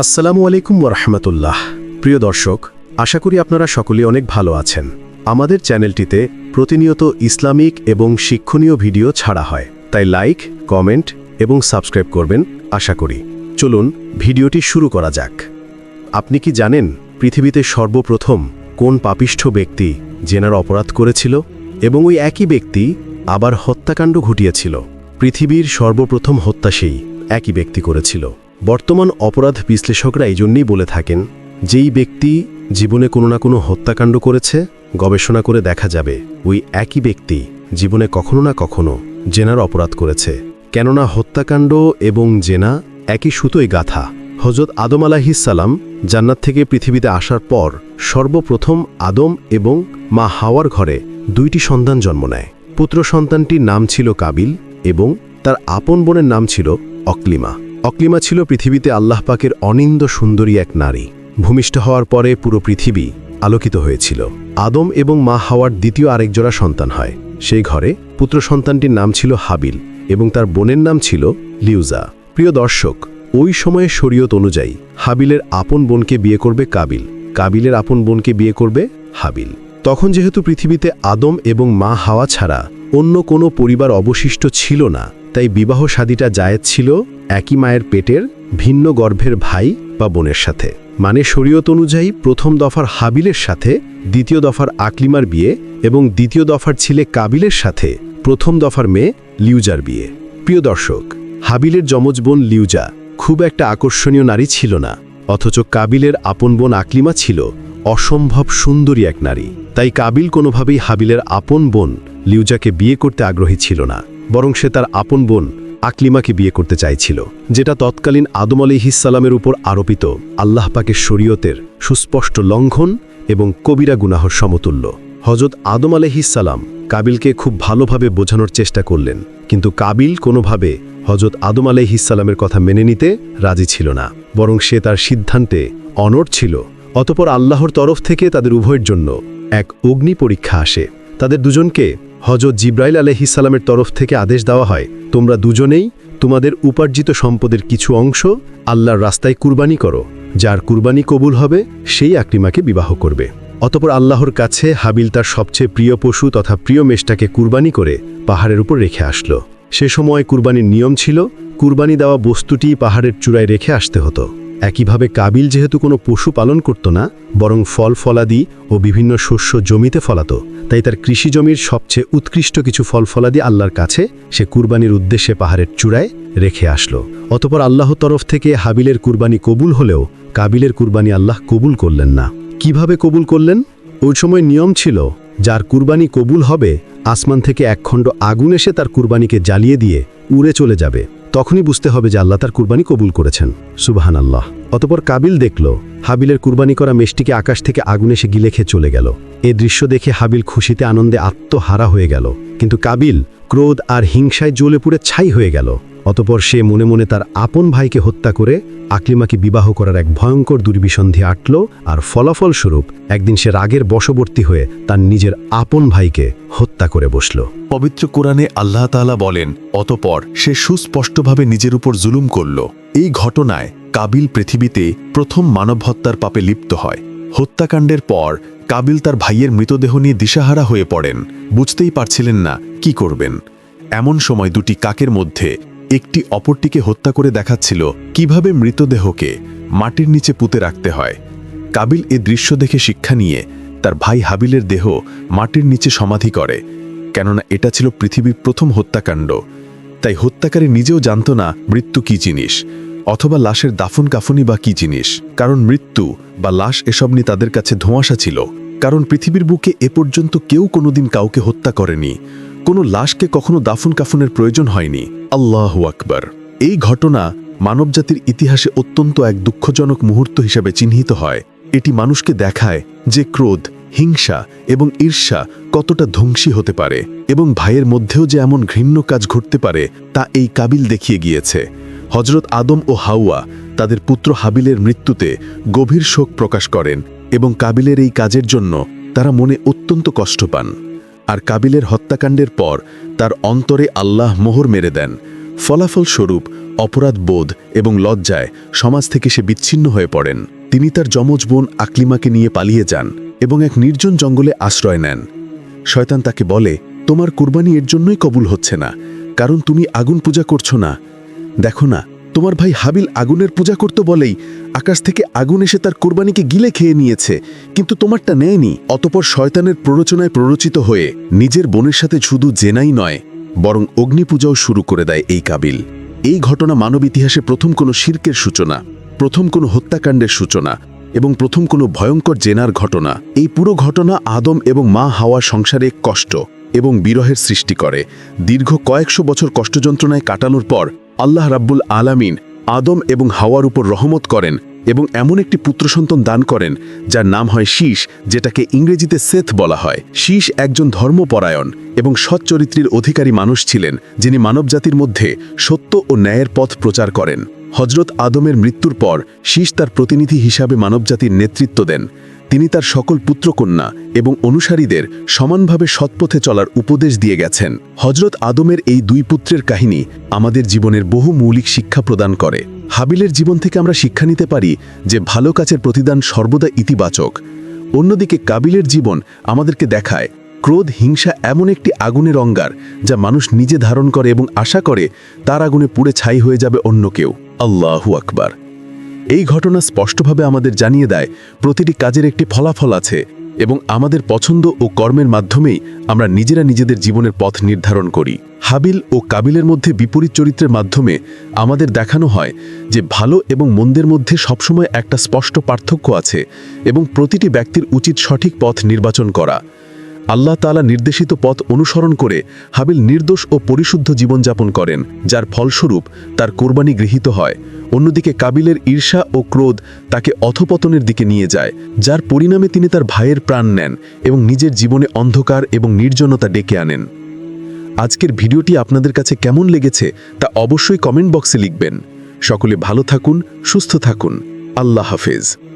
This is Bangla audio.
আসসালামু আলাইকুম ওরহমতুল্লাহ প্রিয় দর্শক, আশা করি আপনারা সকলে অনেক ভালো আছেন। আমাদের চ্যানেলটিতে প্রতিনিয়ত ইসলামিক এবং শিক্ষণীয় ভিডিও ছাড়া হয়। তাই লাইক, কমেন্ট এবং সাবস্ক্রাইব করবেন, আশা করি। চলুন, ভিডিওটি শুরু করা যাক। আপনি কি জানেন পৃথিবীতে সর্বপ্রথম কোন পাপিষ্ঠ ব্যক্তি জেনার অপরাধ করেছিল এবং ওই একই ব্যক্তি আবার হত্যাকাণ্ড ঘটিয়েছিল? পৃথিবীর সর্বপ্রথম হত্যা সেই একই ব্যক্তি করেছিল। বর্তমান অপরাধ বিশ্লেষকরা এই জন্যই বলে থাকেন, যেই ব্যক্তি জীবনে কোনো না কোনো হত্যাকাণ্ড করেছে, গবেষণা করে দেখা যাবে, ওই একই ব্যক্তি জীবনে কখনো না কখনো জেনার অপরাধ করেছে। কেননা হত্যাকাণ্ড এবং জেনা একই সুতোয় গাথা। হজরত আদম আলাহিসাল্লাম জান্নাত থেকে পৃথিবীতে আসার পর সর্বপ্রথম আদম এবং মা হাওয়ার ঘরে দুইটি সন্তান জন্ম নেয়। পুত্র সন্তানটির নাম ছিল কাবিল এবং তার আপন বোনের নাম ছিল অক্লিমা। অক্লিমা ছিল পৃথিবীতে আল্লাহ পাকের অনিন্দ সুন্দরী এক নারী। ভূমিষ্ঠ হওয়ার পরে পুরো পৃথিবী আলোকিত হয়েছিল। আদম এবং মা হাওয়ার দ্বিতীয় আরেকজোড়া সন্তান হয়। সেই ঘরে পুত্র সন্তানটির নাম ছিল হাবিল এবং তার বোনের নাম ছিল লিউজা। প্রিয় দর্শক, ওই সময়ে শরীয়ত অনুযায়ী হাবিলের আপন বোনকে বিয়ে করবে কাবিল। কাবিলের আপন বোনকে বিয়ে করবে হাবিল। তখন যেহেতু পৃথিবীতে আদম এবং মা হাওয়া ছাড়া অন্য কোনো পরিবার অবশিষ্ট ছিল না তাই বিবাহ শাদীটা জায়েজ ছিল একই মায়ের পেটের ভিন্ন গর্ভের ভাই বা বোনের সাথে। মানে শরীয়ত অনুযায়ী প্রথম দফার হাবিলের সাথে, দ্বিতীয় দফার আকলিমার বিয়ে এবং দ্বিতীয় দফার ছেলে কাবিলের সাথে প্রথম দফার মেয়ে লিউজার বিয়ে। প্রিয় দর্শক, হাবিলের যমজ বোন লিউজা খুব একটা আকর্ষণীয় নারী ছিল না, অথচ কাবিলের আপন বোন আকলিমা ছিল অসম্ভব সুন্দরী এক নারী। তাই কাবিল কোনোভাবেই হাবিলের আপন বোন লিউজাকে বিয়ে করতে আগ্রহী ছিল না। বরং সে তার আপন বোন আকলিমাকে বিয়ে করতে চাইছিল, যেটা তৎকালীন আদম আলিহিসাল্লামের উপর আরোপিত আল্লাহ পাকের শরীয়তের সুস্পষ্ট লঙ্ঘন এবং কবিরা গুনাহর সমতুল্য। হজরত আদম আলহিসাল্লাম কাবিলকে খুব ভালোভাবে বোঝানোর চেষ্টা করলেন, কিন্তু কাবিল কোনোভাবে হজরত আদম আলাইহিসাল্লামের কথা মেনে নিতে রাজি ছিল না, বরং সে তার সিদ্ধান্তে অনড় ছিল। অতপর আল্লাহর তরফ থেকে তাদের উভয়ের জন্য এক অগ্নি পরীক্ষা আসে। তাদের দুজনকে হজরত জিব্রাইল আলহিসাল্লামের তরফ থেকে আদেশ দেওয়া হয়, তোমরা দুজনেই তোমাদের উপার্জিত সম্পদের কিছু অংশ আল্লাহর রাস্তায় কুরবানি করো। যার কুরবানি কবুল হবে, সেই আকরিমাকে বিবাহ করবে। অতপর আল্লাহর কাছে হাবিল তার সবচেয়ে প্রিয় পশু তথা প্রিয় মেষটাকে কুরবানি করে পাহাড়ের উপর রেখে আসলো। সে সময় কুরবানির নিয়ম ছিল, কুরবানি দেওয়া বস্তুটি পাহাড়ের চূড়ায় রেখে আসতে হতো। একইভাবে কাবিল যেহেতু কোনো পশু পালন করত না, বরং ফল ফলাদি ও বিভিন্ন শস্য জমিতে ফলাতো, তাই তার কৃষি জমির সবচেয়ে উৎকৃষ্ট কিছু ফল ফলাদি আল্লাহর কাছে সে কুরবানির উদ্দেশ্যে পাহাড়ের চূড়ায় রেখে আসলো। অতপর আল্লাহ তরফ থেকে হাবিলের কুরবানি কবুল হলেও কাবিলের কুরবানি আল্লাহ কবুল করলেন না। কীভাবে কবুল করলেন? ওই সময় নিয়ম ছিল, যার কুরবানি কবুল হবে, আসমান থেকে একখণ্ড আগুন এসে তার কুরবানিকে জ্বালিয়ে দিয়ে উড়ে চলে যাবে। তখনই বুঝতে হবে যে আল্লাহ তার কুরবানি কবুল করেছেন। সুবাহান আল্লাহ অতপর কাবিল দেখল, হাবিলের কুরবানি করা মেষ্টিকে আকাশ থেকে আগুনে এসে গিলে খেয়ে চলে গেল। এ দৃশ্য দেখে হাবিল খুশিতে আনন্দে আত্মহারা হয়ে গেল। কিন্তু কাবিল ক্রোধ আর হিংসায় জ্বলে পুড়ে ছাই হয়ে গেল। অতপর সে মনে মনে তার আপন ভাইকে হত্যা করে আকলিমাকে বিবাহ করার এক ভয়ঙ্কর দুর্বিসন্ধি আটল আর ফলাফল স্বরূপ একদিন সে রাগের বশবর্তী হয়ে তার নিজের আপন ভাইকে হত্যা করে বসল। পবিত্র কোরআনে আল্লাহ তাআলা বলেন, অতপর সে সুস্পষ্টভাবে নিজের উপর জুলুম করল। এই ঘটনায় কাবিল পৃথিবীতে প্রথম মানব হত্যার পাপে লিপ্ত হয়। হত্যাকাণ্ডের পর কাবিল তার ভাইয়ের মৃতদেহ নিয়ে দিশাহারা হয়ে পড়েন। বুঝতেই পারছিলেন না কি করবেন। এমন সময় দুটি কাকের মধ্যে একটি অপরটিকে হত্যা করে দেখাচ্ছিল কীভাবে মৃতদেহকে মাটির নিচে পুঁতে রাখতে হয়। কাবিল এ দৃশ্য দেখে শিক্ষা নিয়ে তার ভাই হাবিলের দেহ মাটির নিচে সমাধি করে, কেননা এটা ছিল পৃথিবীর প্রথম হত্যাকাণ্ড। তাই হত্যাকারী নিজেও জানত না মৃত্যু কি জিনিস, অথবা লাশের দাফন কাফনি বা কি জিনিস, কারণ মৃত্যু বা লাশ এসব নিয়ে তাদের কাছে ধোঁয়াশা ছিল। কারণ পৃথিবীর বুকে এ পর্যন্ত কেউ কোনোদিন কাউকে হত্যা করেনি। কোনো লাশকে কখনো দাফন কাফনের প্রয়োজন হয়নি। আল্লাহ আকবার। এই ঘটনা মানবজাতির ইতিহাসে অত্যন্ত এক দুঃখজনক মুহূর্ত হিসাবে চিহ্নিত হয়। এটি মানুষকে দেখায় যে ক্রোধ, হিংসা এবং ঈর্ষা কতটা ধ্বংসী হতে পারে এবং ভাইয়ের মধ্যেও যে এমন ঘৃণ্য কাজ ঘটতে পারে তা এই কাবিল দেখিয়ে গিয়েছে। হজরত আদম ও হাউয়া তাদের পুত্র হাবিলের মৃত্যুতে গভীর শোক প্রকাশ করেন এবং কাবিলের এই কাজের জন্য তারা মনে অত্যন্ত কষ্ট পান। আর কাবিলের হত্যাকাণ্ডের পর তার অন্তরে আল্লাহ মোহর মেরে দেন। ফলাফল স্বরূপ অপরাধ বোধ এবং লজ্জায় সমাজ থেকে সে বিচ্ছিন্ন হয়ে পড়েন। তিনি তার যমজ বোন আকলিমাকে নিয়ে পালিয়ে যান এবং এক নির্জন জঙ্গলে আশ্রয় নেন। শয়তান তাকে বলে, তোমার কুরবানি এর জন্যই কবুল হচ্ছে না, কারণ তুমি আগুন পূজা করছ না। দেখো না তোমার ভাই হাবিল আগুনের পূজা করতে বলেই আকাশ থেকে আগুন এসে তার কোরবানিকে গিলে খেয়ে নিয়েছে, কিন্তু তোমারটা নেয়নি। অতপর শয়তানের প্ররোচনায় প্ররোচিত হয়ে নিজের বোনের সাথে শুধু জেনাই নয়, বরং অগ্নিপূজাও শুরু করে দেয় এই কাবিল। এই ঘটনা মানব ইতিহাসে প্রথম কোনো শির্কের সূচনা, প্রথম কোনো হত্যাকাণ্ডের সূচনা এবং প্রথম কোনো ভয়ঙ্কর জেনার ঘটনা। এই পুরো ঘটনা আদম এবং মা হাওয়া সংসারে কষ্ট এবং বিরহের সৃষ্টি করে। দীর্ঘ কয়েকশো বছর কষ্টযন্ত্রণায় কাটানোর পর আল্লাহ রাব্বুল আলামিন আদম এবং হাওয়ার উপর রহমত করেন এবং এমন একটি পুত্র সন্তান দান করেন, যার নাম হয় শীষ যেটাকে ইংরেজিতে সেথ বলা হয়। শীষ একজন ধর্মপরায়ণ এবং সৎ চরিত্রের অধিকারী মানুষ ছিলেন, যিনি মানবজাতির মধ্যে সত্য ও ন্যায়ের পথ প্রচার করেন। হজরত আদমের মৃত্যুর পর শীষ তার প্রতিনিধি হিসাবে মানবজাতির নেতৃত্ব দেন। তিনি তার সকল পুত্রকন্যা এবং অনুসারীদের সমানভাবে সৎপথে চলার উপদেশ দিয়ে গেছেন। হজরত আদমের এই দুই পুত্রের কাহিনী আমাদের জীবনের বহু মৌলিক শিক্ষা প্রদান করে। হাবিলের জীবন থেকে আমরা শিক্ষা নিতে পারি যে ভালো কাজের প্রতিদান সর্বদা ইতিবাচক। অন্যদিকে কাবিলের জীবন আমাদেরকে দেখায়, ক্রোধ, হিংসা এমন একটি আগুনের অঙ্গার যা মানুষ নিজে ধারণ করে এবং আশা করে তার আগুনে পুড়ে ছাই হয়ে যাবে অন্য কেউ। আল্লাহু আকবার। এই ঘটনা স্পষ্টভাবে আমাদের জানিয়ে দেয়, প্রতিটি কাজের একটি ফলাফল আছে এবং আমাদের পছন্দ ও কর্মের মাধ্যমেই আমরা নিজেরা নিজেদের জীবনের পথ নির্ধারণ করি। হাবিল ও কাবিলের মধ্যে বিপরীত চরিত্রের মাধ্যমে আমাদের দেখানো হয় যে ভালো এবং মন্দের মধ্যে সবসময় একটা স্পষ্ট পার্থক্য আছে এবং প্রতিটি ব্যক্তির উচিত সঠিক পথ নির্বাচন করা। আল্লাহ তালা নির্দেশিত পথ অনুসরণ করে হাবিল নির্দোষ ও পরিশুদ্ধ জীবনযাপন করেন, যার ফলস্বরূপ তার কোরবানি গৃহীত হয়। অন্যদিকে কাবিলের ঈর্ষা ও ক্রোধ তাকে অথপতনের দিকে নিয়ে যায়, যার পরিণামে তিনি তার ভাইয়ের প্রাণ নেন এবং নিজের জীবনে অন্ধকার এবং নির্জনতা ডেকে আনেন। আজকের ভিডিওটি আপনাদের কাছে কেমন লেগেছে তা অবশ্যই কমেন্ট বক্সে লিখবেন। সকলে ভালো থাকুন, সুস্থ থাকুন। আল্লাহ হাফেজ।